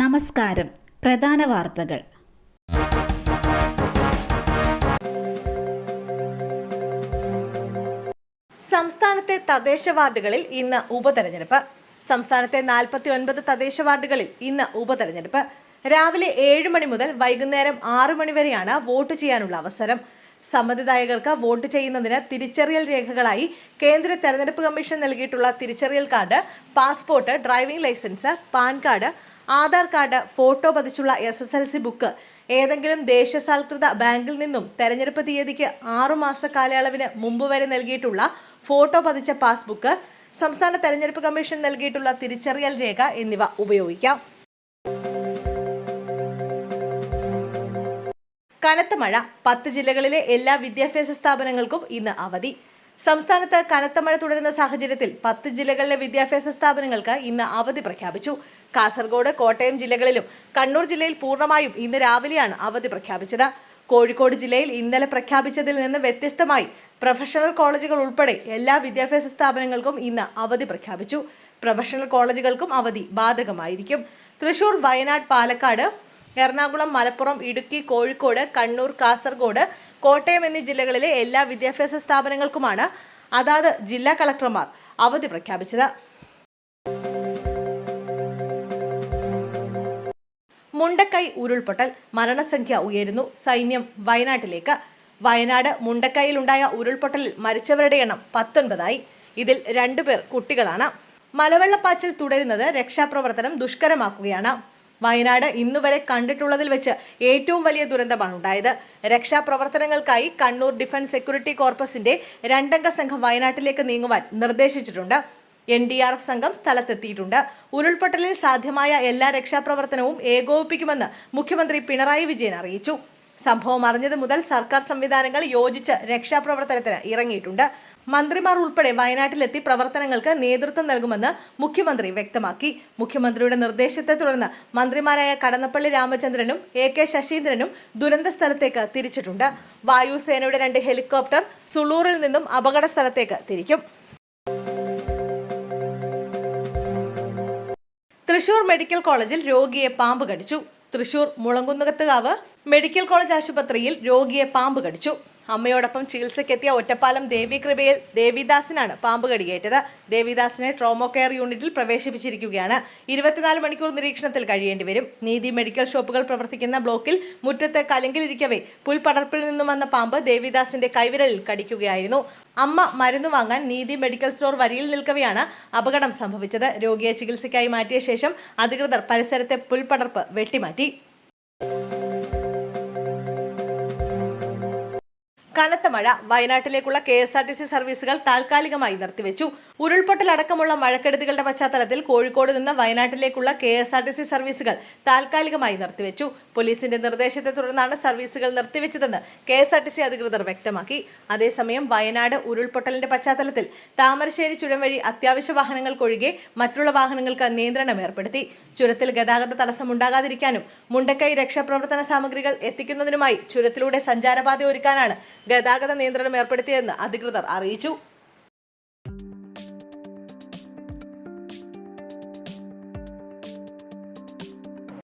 നമസ്കാരം. പ്രധാന വാർത്തകൾ. സംസ്ഥാനത്തെ തദ്ദേശ വാർഡുകളിൽ ഇന്ന് ഉപതെരഞ്ഞെടുപ്പ്. സംസ്ഥാനത്തെ നാൽപ്പത്തി ഒൻപത് തദ്ദേശ വാർഡുകളിൽ ഇന്ന് ഉപതെരഞ്ഞെടുപ്പ്. രാവിലെ ഏഴ് മണി മുതൽ വൈകുന്നേരം ആറു മണി വരെയാണ് വോട്ട് ചെയ്യാനുള്ള അവസരം. സമ്മതിദായകർക്ക് വോട്ട് ചെയ്യുന്നതിന് തിരിച്ചറിയൽ രേഖകളായി കേന്ദ്ര തെരഞ്ഞെടുപ്പ് കമ്മീഷൻ നൽകിയിട്ടുള്ള തിരിച്ചറിയൽ card passport driving licence PAN card Aadhaar card photo പതിച്ചുള്ള S S L C book ഏതെങ്കിലും ദേശസാൽകൃത ബാങ്കിൽ നിന്നും തെരഞ്ഞെടുപ്പ് തീയതിക്ക് ആറുമാസ കാലയളവിന് മുമ്പ് വരെ നൽകിയിട്ടുള്ള ഫോട്ടോ പതിച്ച പാസ്ബുക്ക് സംസ്ഥാന തെരഞ്ഞെടുപ്പ് കമ്മീഷൻ നൽകിയിട്ടുള്ള തിരിച്ചറിയൽ രേഖ എന്നിവ ഉപയോഗിക്കാം. കനത്ത മഴ പത്ത് ജില്ലകളിലെ എല്ലാ വിദ്യാഭ്യാസ സ്ഥാപനങ്ങൾക്കും ഇന്ന് അവധി. സംസ്ഥാനത്ത് കനത്ത മഴ തുടരുന്ന സാഹചര്യത്തിൽ പത്ത് ജില്ലകളിലെ വിദ്യാഭ്യാസ സ്ഥാപനങ്ങൾക്ക് ഇന്ന് അവധി പ്രഖ്യാപിച്ചു. കാസർഗോഡ് കോട്ടയം ജില്ലകളിലും കണ്ണൂർ ജില്ലയിൽ പൂർണമായും ഇന്ന് രാവിലെയാണ് അവധി പ്രഖ്യാപിച്ചത്. കോഴിക്കോട് ജില്ലയിൽ ഇന്നലെ പ്രഖ്യാപിച്ചതിൽ നിന്ന് വ്യത്യസ്തമായി പ്രൊഫഷണൽ കോളേജുകൾ ഉൾപ്പെടെ എല്ലാ വിദ്യാഭ്യാസ സ്ഥാപനങ്ങൾക്കും ഇന്ന് അവധി പ്രഖ്യാപിച്ചു. പ്രൊഫഷണൽ കോളേജുകൾക്കും അവധി ബാധകമായിരിക്കും. തൃശൂർ വയനാട് പാലക്കാട് എറണാകുളം മലപ്പുറം ഇടുക്കി കോഴിക്കോട് കണ്ണൂർ കാസർഗോഡ് കോട്ടയം എന്നീ ജില്ലകളിലെ എല്ലാ വിദ്യാഭ്യാസ സ്ഥാപനങ്ങൾക്കുമാണ് അതാത് ജില്ലാ കളക്ടർമാർ അവധി പ്രഖ്യാപിച്ചത്. മുണ്ടക്കൈ ഉരുൾപൊട്ടൽ മരണസംഖ്യ ഉയരുന്നു. സൈന്യം വയനാട്ടിലേക്ക്. വയനാട് മുണ്ടക്കൈയിലുണ്ടായ ഉരുൾപൊട്ടലിൽ മരിച്ചവരുടെ എണ്ണം പത്തൊൻപതായി. ഇതിൽ രണ്ടുപേർ കുട്ടികളാണ്. മലവെള്ളപ്പാച്ചിൽ തുടരുന്നത് രക്ഷാപ്രവർത്തനം ദുഷ്കരമാക്കുകയാണ്. വയനാട് ഇന്നുവരെ കണ്ടിട്ടുള്ളതിൽ വെച്ച് ഏറ്റവും വലിയ ദുരന്തമാണ് ഉണ്ടായത് രക്ഷാപ്രവർത്തനങ്ങൾക്കായി കണ്ണൂർ ഡിഫൻസ് സെക്യൂരിറ്റി കോർപ്പസിന്റെ രണ്ടംഗ സംഘം വയനാട്ടിലേക്ക് നീങ്ങുവാൻ നിർദ്ദേശിച്ചിട്ടുണ്ട്. എൻ ഡി ആർ എഫ് സംഘം സ്ഥലത്തെത്തിയിട്ടുണ്ട്. ഉരുൾപൊട്ടലിൽ സാധ്യമായ എല്ലാ രക്ഷാപ്രവർത്തനവും ഏകോപിപ്പിക്കുമെന്ന് മുഖ്യമന്ത്രി പിണറായി വിജയൻ അറിയിച്ചു. സംഭവം അറിഞ്ഞത് മുതൽ സർക്കാർ സംവിധാനങ്ങൾ യോജിച്ച് രക്ഷാപ്രവർത്തനത്തിന് ഇറങ്ങിയിട്ടുണ്ട്. മന്ത്രിമാർ ഉൾപ്പെടെ വയനാട്ടിലെത്തി പ്രവർത്തനങ്ങൾക്ക് നേതൃത്വം നൽകുമെന്ന് മുഖ്യമന്ത്രി വ്യക്തമാക്കി. മുഖ്യമന്ത്രിയുടെ നിർദ്ദേശത്തെ തുടർന്ന് മന്ത്രിമാരായ കടന്നപ്പള്ളി രാമചന്ദ്രനും എ കെ ശശീന്ദ്രനും ദുരന്ത സ്ഥലത്തേക്ക് തിരിച്ചിട്ടുണ്ട്. വായുസേനയുടെ രണ്ട് ഹെലികോപ്റ്റർ സുളൂറിൽ നിന്നും അപകട സ്ഥലത്തേക്ക് തിരിക്കും. തൃശൂർ മെഡിക്കൽ കോളേജിൽ രോഗിയെ പാമ്പ് കടിച്ചു. തൃശൂർ മുളങ്കുന്നകത്തുകാവ് മെഡിക്കൽ കോളേജ് ആശുപത്രിയിൽ രോഗിയെ പാമ്പ് കടിച്ചു. അമ്മയോടൊപ്പം ചികിത്സയ്ക്കെത്തിയ ഒറ്റപ്പാലം ദേവികൃപയിൽ ദേവിദാസിനാണ് പാമ്പ് കടിയേറ്റത്. ദേവിദാസിനെ ട്രോമോ കെയർ യൂണിറ്റിൽ പ്രവേശിപ്പിച്ചിരിക്കുകയാണ്. ഇരുപത്തിനാല് മണിക്കൂർ നിരീക്ഷണത്തിൽ കഴിയേണ്ടി വരും. നീതി മെഡിക്കൽ ഷോപ്പുകൾ പ്രവർത്തിക്കുന്ന ബ്ലോക്കിൽ മുറ്റത്ത് കലങ്കിലിരിക്കവേ പുൽപടർപ്പിൽ നിന്നും വന്ന പാമ്പ് ദേവിദാസിന്റെ കൈവിരലിൽ കടിക്കുകയായിരുന്നു. അമ്മ മരുന്ന് വാങ്ങാൻ നീതി മെഡിക്കൽ സ്റ്റോർ വരിയിൽ നിൽക്കവെയാണ് അപകടം സംഭവിച്ചത്. രോഗിയെ ചികിത്സയ്ക്കായി മാറ്റിയ ശേഷം അധികൃതർ പരിസരത്തെ പുൽപടർപ്പ് വെട്ടിമാറ്റി. കനത്ത മഴ വയനാട്ടിലേക്കുള്ള K S R T C സർവീസുകൾ താൽക്കാലികമായി നിർത്തിവെച്ചു. ഉരുൾപൊട്ടൽ അടക്കമുള്ള മഴക്കെടുതികളുടെ പശ്ചാത്തലത്തിൽ കോഴിക്കോട് നിന്ന് വയനാട്ടിലേക്കുള്ള K S R T C സർവീസുകൾ താൽക്കാലികമായി നിർത്തിവെച്ചു. പോലീസിന്റെ നിർദ്ദേശത്തെ തുടർന്നാണ് സർവീസുകൾ നിർത്തിവെച്ചതെന്ന് K S R T C അധികൃതർ വ്യക്തമാക്കി. അതേസമയം വയനാട് ഉരുൾപൊട്ടലിന്റെ പശ്ചാത്തലത്തിൽ താമരശ്ശേരി ചുരം വഴി അത്യാവശ്യ വാഹനങ്ങൾക്കൊഴികെ മറ്റുള്ള വാഹനങ്ങൾക്ക് നിയന്ത്രണം ഏർപ്പെടുത്തി. ചുരത്തിൽ ഗതാഗത തടസ്സമുണ്ടാകാതിരിക്കാനും മുണ്ടക്കൈ രക്ഷാപ്രവർത്തന സാമഗ്രികൾ എത്തിക്കുന്നതിനുമായി ചുരത്തിലൂടെ സഞ്ചാരപാത ഒരുക്കാനാണ് ഗതാഗത നിയന്ത്രണം ഏർപ്പെടുത്തിയതെന്ന് അധികൃതർ അറിയിച്ചു